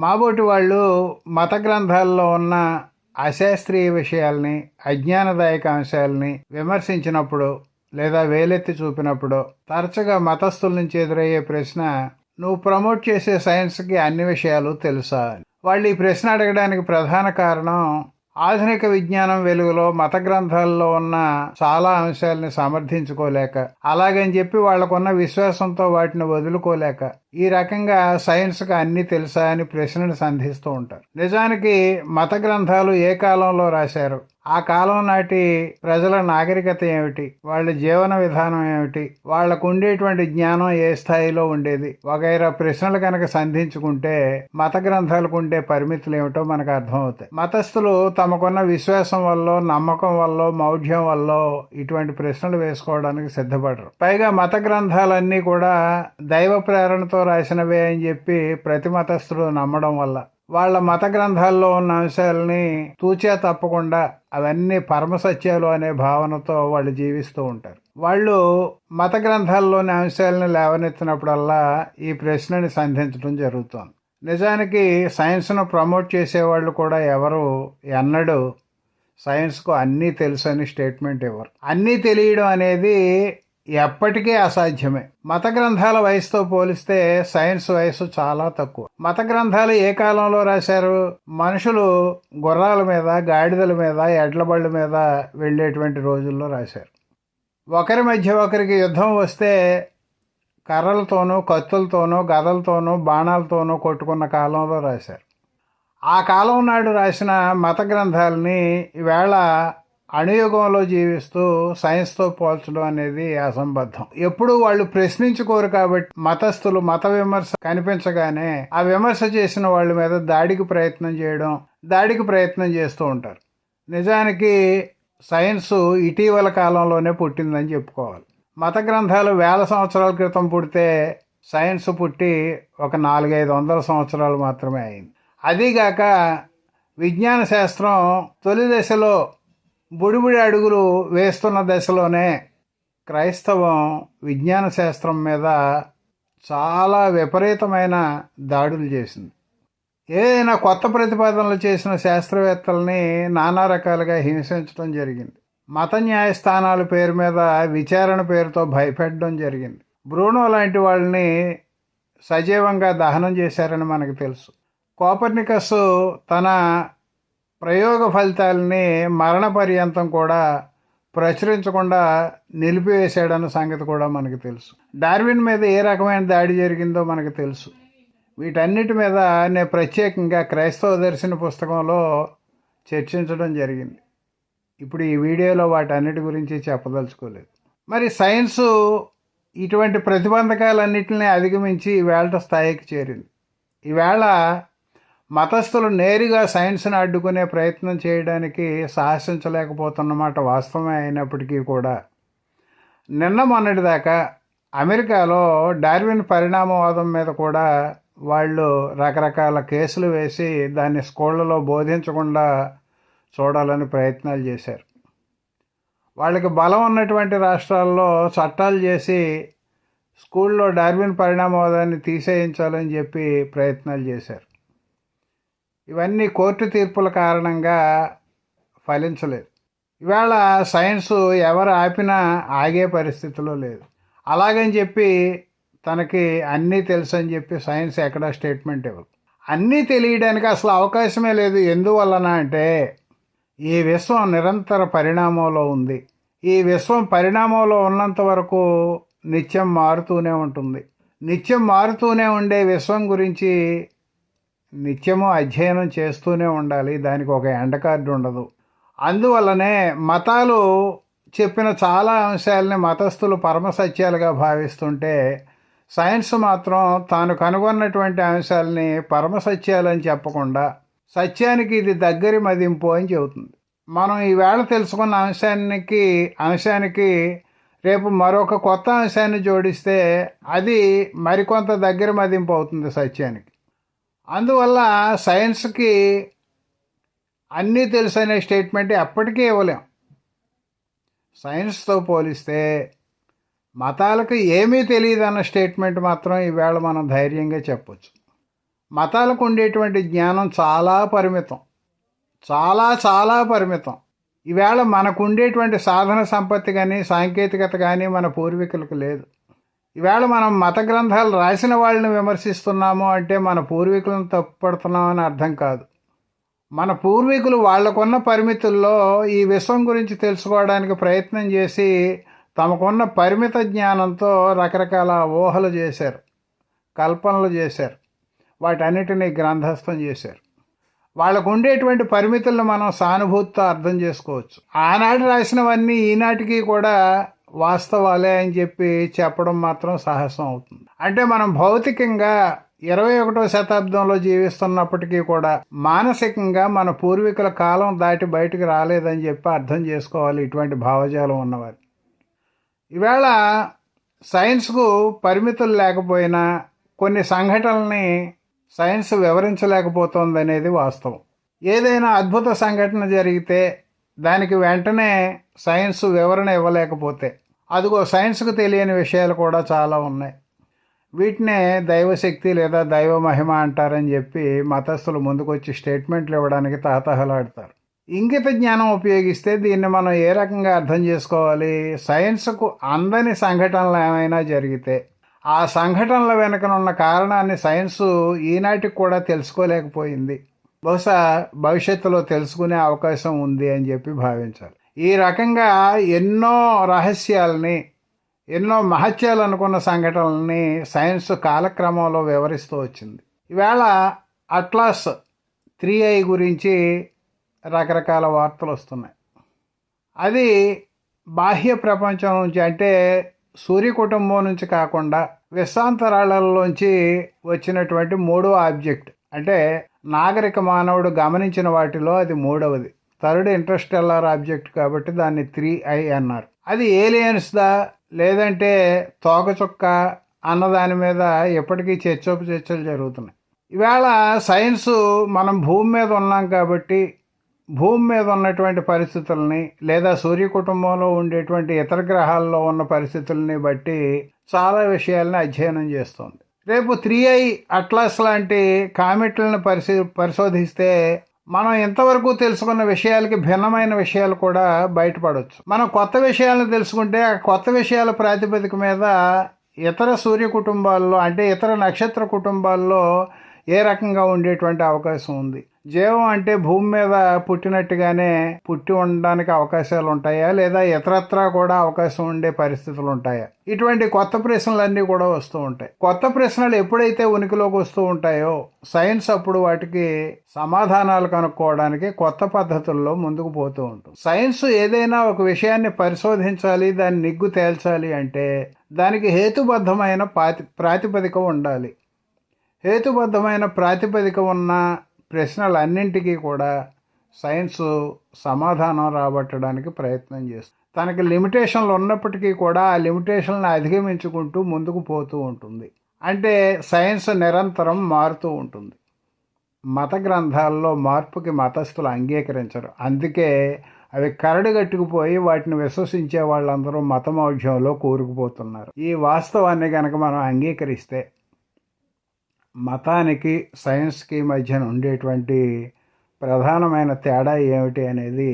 మాబోటి వాళ్ళు మత గ్రంథాల్లో ఉన్న అశాస్త్రీయ విషయాల్ని అజ్ఞానదాయక అంశాలని విమర్శించినప్పుడు లేదా వేలెత్తి చూపినప్పుడు తరచుగా మతస్థుల నుంచి ఎదురయ్యే ప్రశ్న నువ్వు ప్రమోట్ చేసే సైన్స్కి అన్ని విషయాలు తెలుసా? వాళ్ళు ఈ ప్రశ్న అడగడానికి ప్రధాన కారణం ఆధునిక విజ్ఞానం వెలుగులో మత గ్రంథాల్లో ఉన్న చాలా అంశాలని సమర్థించుకోలేక అలాగని చెప్పి వాళ్ళకున్న విశ్వాసంతో వాటిని వదులుకోలేక ఈ రకంగా సైన్స్కి అన్ని తెలుసా అని ప్రశ్నను సంధిస్తూ ఉంటారు. నిజానికి మత గ్రంథాలు ఏ కాలంలో రాశారు? ఆ కాలం నాటి ప్రజల నాగరికత ఏమిటి? వాళ్ళ జీవన విధానం ఏమిటి? వాళ్ళకు ఉండేటువంటి జ్ఞానం ఏ స్థాయిలో ఉండేది? వగైరా ప్రశ్నలు కనుక సంధించుకుంటే మత గ్రంథాలకు ఉండే పరిమితులు ఏమిటో మనకు అర్థమవుతాయి. మతస్థులు తమకున్న విశ్వాసం వల్ల నమ్మకం వల్ల మౌఢ్యం వల్ల ఇటువంటి ప్రశ్నలు వేసుకోవడానికి సిద్ధపడరు. పైగా మత గ్రంథాలన్నీ కూడా దైవ ప్రేరణతో రాసినవే అని చెప్పి ప్రతి మతస్థులు నమ్మడం వల్ల. వాళ్ళ మత గ్రంథాల్లో ఉన్న అంశాలని తూచే తప్పకుండా అవన్నీ పరమ సత్యాలు అనే భావనతో వాళ్ళు జీవిస్తూ ఉంటారు. వాళ్ళు మత గ్రంథాల్లోని అంశాలను లేవనెత్తినప్పుడల్లా ఈ ప్రశ్నని సంధించడం జరుగుతోంది. నిజానికి సైన్స్ను ప్రమోట్ చేసేవాళ్ళు కూడా ఎవరు ఎన్నడూ సైన్స్కు అన్నీ తెలుసు అని స్టేట్మెంట్ ఇవ్వరు. అన్నీ తెలియడం అనేది ఎప్పటికీ అసాధ్యమే. మత గ్రంథాల వయసుతో పోలిస్తే సైన్స్ వయసు చాలా తక్కువ. మత గ్రంథాలు ఏ కాలంలో రాశారు? మనుషులు గుర్రాల మీద గాడిదల మీద ఎడ్లబళ్ళ మీద వెళ్ళేటువంటి రోజుల్లో రాశారు. ఒకరి మధ్య ఒకరికి యుద్ధం వస్తే కర్రలతోనూ కత్తులతోనూ గదలతోనూ బాణాలతోనూ కొట్టుకున్న కాలంలో రాశారు. ఆ కాలం నాడు రాసిన మత గ్రంథాలని ఈవేళ అణుయుగంలో జీవిస్తూ సైన్స్తో పోల్చడం అనేది అసంబద్ధం. ఎప్పుడు వాళ్ళు ప్రశ్నించుకోరు కాబట్టి మతస్థులు మత విమర్శ కనిపించగానే ఆ విమర్శ చేసిన వాళ్ళ మీద దాడికి ప్రయత్నం చేయడం దాడికి ప్రయత్నం చేస్తూ ఉంటారు. నిజానికి సైన్స్ ఇటీవల కాలంలోనే పుట్టిందని చెప్పుకోవాలి. మత గ్రంథాలు వేల సంవత్సరాల క్రితం పుడితే సైన్స్ పుట్టి ఒక నాలుగైదు వందల సంవత్సరాలు మాత్రమే అయింది. అదీగాక విజ్ఞాన శాస్త్రం తొలి దశలో బుడిబుడి అడుగులు వేస్తున్న దశలోనే క్రైస్తవం విజ్ఞాన శాస్త్రం మీద చాలా విపరీతమైన దాడులు చేసింది. ఏదైనా కొత్త ప్రతిపాదనలు చేసిన శాస్త్రవేత్తల్ని నానా రకాలుగా హింసించడం జరిగింది. మత న్యాయస్థానాల పేరు మీద విచారణ పేరుతో భయపెట్టడం జరిగింది. బ్రూనో లాంటి వాళ్ళని సజీవంగా దహనం చేశారని మనకు తెలుసు. కోపర్నికస్ తన ప్రయోగ ఫలితాలని మరణ పర్యంతం కూడా ప్రచురించకుండా నిలిపివేశాడన్న సంగతి కూడా మనకు తెలుసు. డార్విన్ మీద ఏ రకమైన దాడి జరిగిందో మనకు తెలుసు. వీటన్నిటి మీద నేను ప్రత్యేకంగా క్రైస్తవ దర్శన పుస్తకంలో చర్చించడం జరిగింది. ఇప్పుడు ఈ వీడియోలో వాటన్నిటి గురించి చెప్పదలుచుకోలేదు. మరి సైన్సు ఇటువంటి ప్రతిబంధకాలన్నింటినీ అధిగమించి ఈవేళ స్థాయికి చేరింది. ఈవేళ మతస్థులు నేరుగా సైన్స్ని అడ్డుకునే ప్రయత్నం చేయడానికి సాహసించలేకపోతున్నమాట వాస్తవమే అయినప్పటికీ కూడా. నిన్న మొన్నటిదాకా అమెరికాలో డార్విన్ పరిణామవాదం మీద కూడా వాళ్ళు రకరకాల కేసులు వేసి దాన్ని స్కూళ్ళలో బోధించకుండా చూడాలని ప్రయత్నాలు చేశారు. వాళ్ళకి బలం ఉన్నటువంటి రాష్ట్రాల్లో చట్టాలు చేసి స్కూల్లో డార్విన్ పరిణామవాదాన్ని తీసేయించాలని చెప్పి ప్రయత్నాలు చేశారు. ఇవన్నీ కోర్టు తీర్పుల కారణంగా ఫలించలేదు. ఇవాళ సైన్స్ ఎవరు ఆపినా ఆగే పరిస్థితిలో లేదు. అలాగని చెప్పి తనకి అన్నీ తెలుసు అని చెప్పి సైన్స్ ఎక్కడా స్టేట్మెంట్ ఇవ్వదు. అన్నీ తెలియడానికి అసలు అవకాశమే లేదు. ఎందువలన అంటే ఈ విశ్వం నిరంతర పరిణామంలో ఉంది. ఈ విశ్వం పరిణామంలో ఉన్నంత వరకు నిత్యం మారుతూనే ఉంటుంది. నిత్యం మారుతూనే ఉండే విశ్వం గురించి నిత్యము అధ్యయనం చేస్తూనే ఉండాలి దానికి ఒక ఎండ కార్డు ఉండదు. అందువల్లనే మతాలు చెప్పిన చాలా అంశాలని మతస్థులు పరమసత్యాలుగా భావిస్తుంటే సైన్స్ మాత్రం తాను కనుగొన్నటువంటి అంశాలని పరమసత్యాలని చెప్పకుండా సత్యానికి ఇది దగ్గరి మదింపు అని చెబుతుంది. మనం ఈవేళ తెలుసుకున్న అంశానికి అంశానికి రేపు మరొక కొత్త అంశాన్ని జోడిస్తే అది మరికొంత దగ్గర మదింపు అవుతుంది సత్యానికి. అందువల్ల సైన్స్కి అన్నీ తెలుసు అనే స్టేట్మెంట్ ఎప్పటికీ ఇవ్వలేం. సైన్స్తో పోలిస్తే మతాలకు ఏమీ తెలియదు అన్న స్టేట్మెంట్ మాత్రం ఈవేళ మనం ధైర్యంగా చెప్పొచ్చు. మతాలకు ఉండేటువంటి జ్ఞానం చాలా పరిమితం. చాలా చాలా పరిమితం. ఈవేళ మనకు ఉండేటువంటి సాధన సంపత్తి కానీ సాంకేతికత కానీ మన పూర్వీకులకు లేదు. ఈవేళ మనం మత గ్రంథాలు రాసిన వాళ్ళని విమర్శిస్తున్నాము అంటే మన పూర్వీకులను తప్పుపడుతున్నామని అర్థం కాదు. మన పూర్వీకులు వాళ్ళకున్న పరిమితుల్లో ఈ విశ్వం గురించి తెలుసుకోవడానికి ప్రయత్నం చేసి తమకున్న పరిమిత జ్ఞానంతో రకరకాల ఊహలు చేశారు కల్పనలు చేశారు వాటన్నిటినీ గ్రంథస్థం చేశారు. వాళ్ళకు ఉండేటువంటి పరిమితులను మనం సానుభూతితో అర్థం చేసుకోవచ్చు. ఆనాడు రాసినవన్నీ ఈనాటికి కూడా వాస్తవాలే అని చెప్పి చెప్పడం మాత్రం సాహసం అవుతుంది. అంటే మనం భౌతికంగా ఇరవై ఒకటో శతాబ్దంలో జీవిస్తున్నప్పటికీ కూడా మానసికంగా మన పూర్వీకుల కాలం దాటి బయటకు రాలేదని చెప్పి అర్థం చేసుకోవాలి ఇటువంటి భావజాలం ఉన్నవారు. ఈవేళ సైన్స్కు పరిమితులు లేకపోయినా కొన్ని సంఘటనల్ని సైన్స్ వివరించలేకపోతుంది అనేది వాస్తవం. ఏదైనా అద్భుత సంఘటన జరిగితే దానికి వెంటనే సైన్స్ వివరణ ఇవ్వలేకపోతే. అదిగో సైన్స్కు తెలియని విషయాలు కూడా చాలా ఉన్నాయి. వీటినే దైవశక్తి లేదా దైవ మహిమ అంటారని చెప్పి మతస్థులు ముందుకొచ్చి స్టేట్మెంట్లు ఇవ్వడానికి తాతహలాడతారు. ఇంగిత జ్ఞానం ఉపయోగిస్తే దీన్ని మనం ఏ రకంగా అర్థం చేసుకోవాలి? సైన్స్కు అందని సంఘటనలు ఏమైనా జరిగితే ఆ సంఘటనల వెనుకనున్న కారణాన్ని సైన్సు ఈనాటికి కూడా తెలుసుకోలేకపోయింది. బహుశా భవిష్యత్తులో తెలుసుకునే అవకాశం ఉంది అని చెప్పి భావించాలి. ఈ రకంగా ఎన్నో రహస్యాలని ఎన్నో మహత్యాలు అనుకున్న సంఘటనల్ని సైన్స్ కాలక్రమంలో వివరిస్తూ వచ్చింది. ఈవేళ అట్లాస్ త్రీ ఐ గురించి రకరకాల వార్తలు వస్తున్నాయి. అది బాహ్య ప్రపంచం నుంచి అంటే సూర్య కుటుంబం నుంచి కాకుండా విశ్వాంతరాళలోంచి వచ్చినటువంటి మూడో ఆబ్జెక్ట్ అంటే నాగరిక మానవుడు గమనించిన వాటిలో అది మూడవది. థర్డ్ ఇంట్రెస్టెల్లార్ ఆబ్జెక్ట్ కాబట్టి దాన్ని త్రీ ఐ అన్నారు. అది ఏలియన్స్దా? లేదంటే తోకచుక్క అన్న దాని మీద ఎప్పటికీ చర్చోపు చర్చలు జరుగుతున్నాయి. ఇవాళ సైన్సు మనం భూమి మీద ఉన్నాం కాబట్టి భూమి మీద ఉన్నటువంటి పరిస్థితుల్ని లేదా సూర్య కుటుంబంలో ఉండేటువంటి ఇతర గ్రహాల్లో ఉన్న పరిస్థితుల్ని బట్టి చాలా విషయాలని అధ్యయనం చేస్తుంది. రేపు త్రీ ఐ అట్లాస్ లాంటి కామెట్లను పరిశీ పరిశోధిస్తే మనం ఇంతవరకు తెలుసుకున్న విషయాలకి భిన్నమైన విషయాలు కూడా బయటపడవచ్చు మనం కొత్త విషయాలను తెలుసుకుంటే ఆ కొత్త విషయాల ప్రాతిపదిక మీద ఇతర సూర్య కుటుంబాల్లో అంటే ఇతర నక్షత్ర కుటుంబాల్లో ఏ రకంగా ఉండేటువంటి అవకాశం ఉంది. జీవం అంటే భూమి మీద పుట్టినట్టుగానే పుట్టి ఉండడానికి అవకాశాలు ఉంటాయా? లేదా ఇతరత్రా కూడా అవకాశం ఉండే పరిస్థితులు ఉంటాయా? ఇటువంటి కొత్త ప్రశ్నలన్నీ కూడా వస్తూ ఉంటాయి. కొత్త ప్రశ్నలు ఎప్పుడైతే ఉనికిలోకి వస్తూ ఉంటాయో సైన్స్ అప్పుడు వాటికి సమాధానాలు కనుక్కోవడానికి కొత్త పద్ధతుల్లో ముందుకు పోతూ ఉంటుంది. సైన్స్ ఏదైనా ఒక విషయాన్ని పరిశోధించాలి దాన్ని నిగ్గు తేల్చాలి అంటే దానికి హేతుబద్ధమైన పాతి ప్రాతిపదిక ఉండాలి. హేతుబద్ధమైన ప్రాతిపదిక ఉన్న ప్రశ్నలన్నింటికీ కూడా సైన్స్ సమాధానం రాబట్టడానికి ప్రయత్నం చేస్తుంది. తనకి లిమిటేషన్లు ఉన్నప్పటికీ కూడా ఆ లిమిటేషన్లను అధిగమించుకుంటూ ముందుకు పోతూ ఉంటుంది. అంటే సైన్స్ నిరంతరం మారుతూ ఉంటుంది. మత గ్రంథాల్లో మార్పుకి మతస్థులు అంగీకరించరు. అందుకే అవి కరడుగట్టుకుపోయి వాటిని విశ్వసించే వాళ్ళందరూ మతమౌఢ్యంలో కూరుకుపోతున్నారు. ఈ వాస్తవాన్ని కనుక మనం అంగీకరిస్తే మతానికి సైన్స్కి మధ్యన ఉండేటువంటి ప్రధానమైన తేడా ఏమిటి అనేది